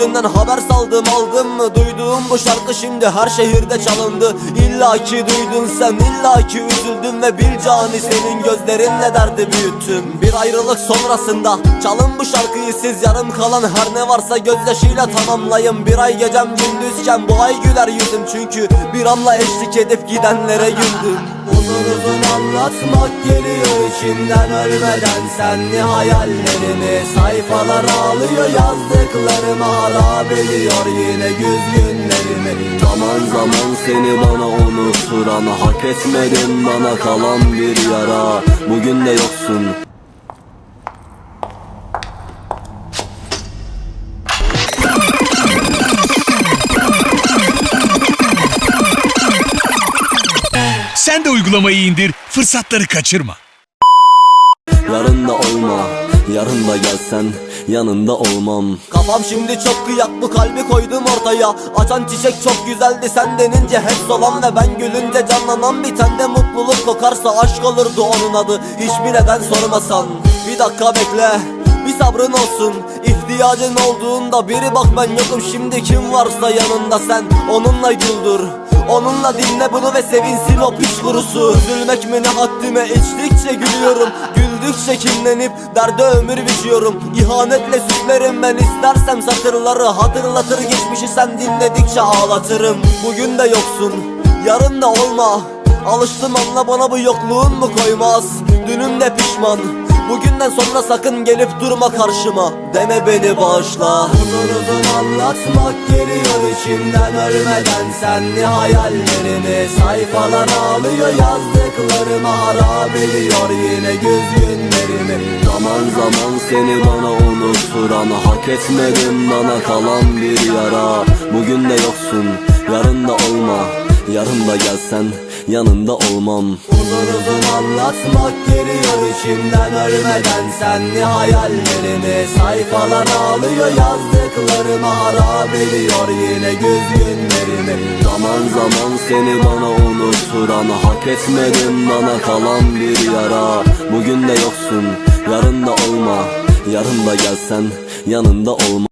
Gökyüzünden haber saldım aldım mı? Duyduğum bu şarkı şimdi her şehirde çalındı. İlla ki duydun sen illa ki üzüldün Ve bil cani senin gözlerinle derdi büyüttün Bir ayrılık sonrasında çalın bu şarkıyı siz. Yarım kalan her ne varsa gözyaşıyla tamamlayın. Bir ay gecem gündüzken bu ay güler yüzüm. Çünkü bir anla eşlik edip gidenlere güldüm Uzun uzun anlatmak geliyor içimden ölmeden. Senli hayallerimi sayfalar ağlıyor Yazdıklarımı harap ediyor yine güz günlerimi. Zaman zaman seni bana unutturan Hak etmedin bana kalan bir yara. Bugün de yoksun Sen de uygulamayı indir, fırsatları kaçırma. Yarın da olma Yarın da gelsen yanında olmam. Kafam şimdi çok kıyak bu kalbi koydum ortaya. Açan çiçek çok güzeldi sen denince hep solan Ve ben gülünce canlanan bir tende mutluluk kokarsa Aşk olurdu onun adı. Hiçbir neden sormasan Bir dakika bekle bir sabrın olsun. İhtiyacın olduğunda biri bak ben yokum şimdi kim varsa yanında sen Onunla güldür Onunla dinle bunu ve sevinsin o piç kurusu. Üzülmek mi ne haddime? İçtikçe gülüyorum. Güldükçe kinlenip derde ömür biçiyorum. İhanetle süslerim ben istersem satırları Hatırlatır. Geçmişi sen dinledikçe ağlatırım. Bugün de yoksun yarın da olma. Alıştım anla bana bu yokluğun mu koymaz? Dünüm de pişman Bugünden sonra sakın gelip durma karşıma. Deme beni bağışla. Uzun uzun anlatmak geliyor içimden ölmeden. Senli hayallerimi sayfalar ağlıyor Yazdıklarımı harap ediyor yine güz günlerimi. Zaman zaman seni bana unutturan Hak etmedin bana kalan bir yara. Bugün de yoksun yarın da olma Yarın da gelsen yanında olmam. Uzun uzun anlatmak geliyor içimden ölmeden Senli hayallerimi sayfalar ağlıyor Yazdıklarımı harap ediyor yine güz günlerimi Zaman zaman seni bana unutturan Hak etmedin bana kalan bir yara. Bugün de yoksun yarın da olma. Yarın da gelsen yanında olma